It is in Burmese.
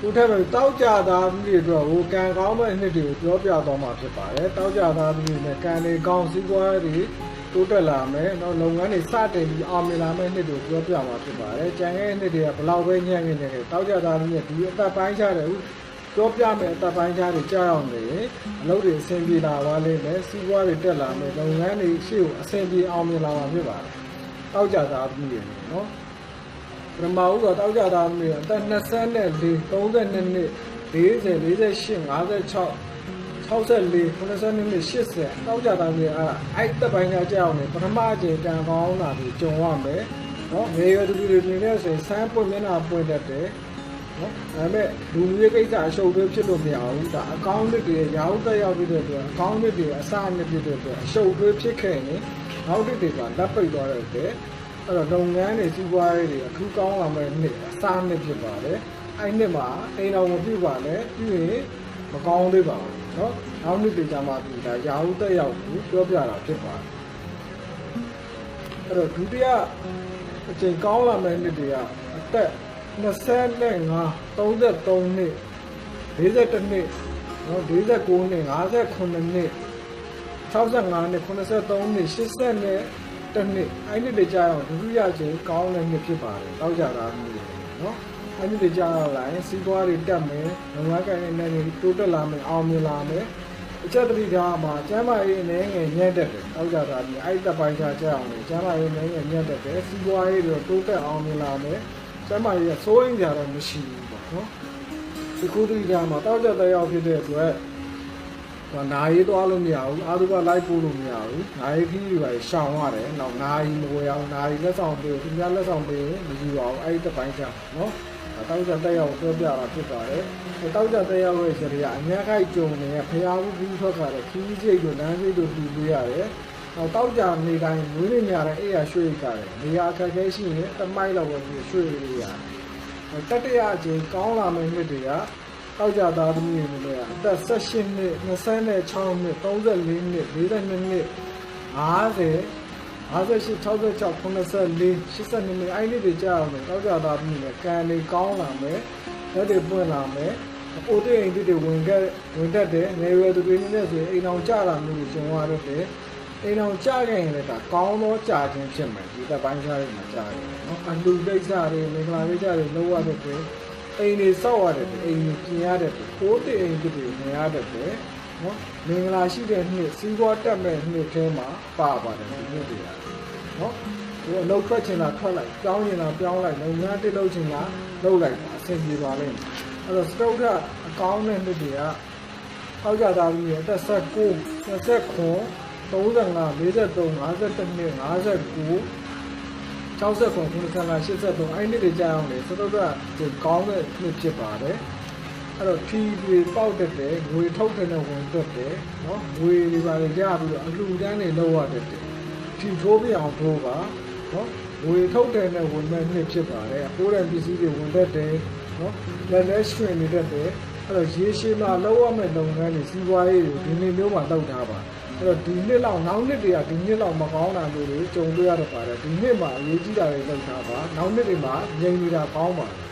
ကိုထက်ပဲတောက်ကြသားသမီးတွေအတွက်ဟိုကံကောင်းမဲ့နှစ်တွေကိုပြောပြသွားမှာဖြစ်ပါတယ်တောက်ကြသားသမီးတွေနဲ့ကံတွေကောင်းစည်းပွားတွေတိုးတက်လာမယ်နော်လုပ်ငန်းတွေစတင်ပြီးအောင်မြင်လာမဲ့နှစ်တွေကိုပြောပြမှာဖြစ်ပါတယ်ကြံခဲ့တဲ့နှစ်တွေကဘလောက်ပဲညံ့နေနေတယ်တောက်ကြသားသမီးတွေဒီအသက်ပိုင်းခြားတယ်ပြောပြမယ်အသက်ပိုင်းခြားတွေကြားအောင်နေအလုပ်တွေအဆင်ပြေလာပါလိမ့်မယ်စီးပွားတွေတက်လာမယ်လုပ်ငန်းတွေရှေ့ကိုအဆင်ပြေအောင်မြင်လာမှာဖြစ်ပါတယ်တောက်ကြသားသမီးတွေနော် ပထမဦးတော့တောက်ကြသားမျိုးအသက်24 32နှစ်40 48 56 64 82နှစ်80တောက်ကြသားမျိုးအဲ့အဲ့တက်ပိုင်းကကြောက်နေပထမအချိန်ကံကောင်းတာဒီကြုံရမယ်နော်ငယ်ရွယ်သူတွေနေနေဆိုရင်စမ်းပွင့်မျက်နှာပွင့်တတ်တယ်နော်ဒါပေမဲ့လူမျိုးရေးကိစ္စအရှုပ်တွေဖြစ်လို့မရဘူးဒါအကောင့်တွေရာဟုတက်ရောက်ပြီးတဲ့အတွက်အကောင့်တွေအစအနစ်ဖြစ်တဲ့အတွက်အရှုပ်တွေဖြစ်ခဲ့ရင်နောက်တစ်တွေကလက်ပိတ်သွားတဲ့အတွက် အဲ့တော့လုပ်ငန်းတွေစီးပွားရေးတွေအထူးကောင်းလာမယ့်နှစ်အစားနှစ်ဖြစ်ပါတယ်အဲ့နှစ်မှာအိမ်တော်မပြုတ်ပါနဲ့ပြုရင်မကောင်းသေးပါဘူးเนาะနောက်နှစ်တွေကျမှဒီဒါရာဟုတက်ရောက်ပြီးပြောပြတာဖြစ်ပါတယ်အဲ့တော့ဒုတိယအချိန်ကောင်းလာမယ့်နှစ်တွေကအသက်25 33နှစ်42နှစ်เนาะ49နှစ်58နှစ် 65နှစ်83နှစ်80နှစ် တစ်နှစ်အဲ့ဒီတွေကြာတော့ဒုတိယချိန်ကောင်းတဲ့နှစ်ဖြစ်ပါတယ်တောက်ကြတာမျိုးတွေနော်အဲ့ဒီတွေကြာတော့လာရင်စီးပွားတွေတက်မယ်ငွေကိုင်းနေနေတိုးတက်လာမယ်အောင်မြင်လာမယ်အချက်တတိကမှာကျမ်းမာရေးအနေငယ်ညံ့တက်တယ်တောက်ကြတာမျိုးအဲ့တက်ပိုင်းခြားကြအောင်လေကျမ်းမာရေးအနေငယ်ညံ့တက်တယ်စီးပွားရေးတွေတိုးတက်အောင်မြင်လာမယ်ကျမ်းမာရေးကစိုးရင်ကြတော့မရှိဘူးပေါ့နော်ဒီကုသီကမှာတောက်ကြတဲ့ရောက်ဖြစ်တဲ့အတွက် ဟိုနာရီသွားလို့မရဘူးအာသုဘလိုက်ပို့လို့မရဘူးနာရီခီးတွေပါရှောင်ရတယ်နောက်နာရီမဝယ်အောင်နာရီလက်ဆောင်ပေးသူများလက်ဆောင်ပေးရင်မယူပါဘူးအဲ့ဒီတစ်ပိုင်းချနော်တောက်ကြတက်ရောက်ပြောပြတာဖြစ်ပါတယ်တောက်ကြတက်ရောက်ရဲ့ကြရအများခိုက်ကြုံနေဖျားဘူးပြီးထွက်ခါတဲ့ခီးစိတ်တို့လမ်းစိတ်တို့ပြီးပေးရတယ်နောက်တောက်ကြနေတိုင်းမွေးနေကြတဲ့အေးရရွှေ့ကြတယ်နေရာအခက်အခဲရှိရင်တမိုက်လောက်ပဲရွှေ့လို့ရတယ်တတရအချင်းကောင်းလာမယ့်နှစ်တွေက တောက်ကြသားသမီးတွေလည်းအသက်18နှစ်26နှစ်34နှစ်42နှစ်50 58 66 84 82နှစ်အဲ့ဒီတွေကြာအောင်လေတောက်ကြသားသမီးတွေကံတွေကောင်းလာမယ်လက်တွေပွင့်လာမယ်အိုတဲ့အိမ်တွေဝင်ခဲ့ဝင်တတ်တယ်ငယ်ရွယ်သူတွေနဲ့ဆိုရင်အိမ်အောင်ကြတာမျိုးကိုကျုံရတော့တယ်အိမ်အောင်ကြခဲ့ရင်လည်းဒါကောင်းသောကြာခြင်းဖြစ်မယ်ဒီသက်ပိုင်းခြားတွေမှာကြာတယ်နော်အလူကိစ္စတွေမင်္ဂလာကိစ္စတွေလုပ်ရတဲ့အတွက် အိမ်တွေစောက်ရတယ်အိမ်တွေပြင်ရတဲ့ကိုးတဲ့အိမ်တွေနေရတဲ့အတွက်နော်မင်္ဂလာရှိတဲ့နှစ်စီးပွားတက်မဲ့နှစ်ထဲမှာပါပါတယ်ဒီနှစ်တွေကနော်ဟိုအလုပ်ထွက်ချင်တာထွက်လိုက်ပြောင်းချင်တာပြောင်းလိုက်လုပ်ငန်းတစ်လုပ်ချင်တာလုပ်လိုက်ပါအဆင်ပြေပါလိမ့်မယ်အဲ့တော့စတုဒ္ဓအကောင်းတဲ့နှစ်တွေကအောက်ကြသားပြီးရတက်ဆက်9 29 35 43 52နှစ်59 69 93 83အဲ့ဒီတွေကြာအောင်လေစတုဒ္ဓကိုကောင်းတဲ့နှစ်ဖြစ်ပါတယ်အဲ့တော့ဖြီးတွေပေါက်တတ်တယ်ငွေထုတ်တဲ့နဲ့ဝင်တတ်တယ်နော်ငွေတွေပါလေရပြီးတော့အလှူဒန်းတွေလုပ်ရတတ်တယ်ထီထိုးပြအောင်ထိုးပါနော်ဝေထုတ်တယ်နဲ့ဝင်မဲ့နှစ်ဖြစ်ပါတယ်အပိုးတဲ့ပစ္စည်းတွေဝင်တတ်တယ်နော်လက်လက်ရွှင်နေတတ်တယ်အဲ့တော့ရေရှည်မှာလောက်ရမဲ့လုပ်ငန်းတွေစီးပွားရေးတွေဒီနေ့မျိုးမှာတောက်ထားပါ အဲ့တော့ဒီနှစ်လောက်နောက်နှစ်တွေကဒီနှစ်လောက်မကောင်းတာမျိုးတွေကြုံတွေ့ရတော့ပါတယ်ဒီနှစ်မှာအရေးကြီးတာတွေလုပ်ထားပါနောက်နှစ်တွေမှာငြိမ်နေတာကောင်းပါတယ်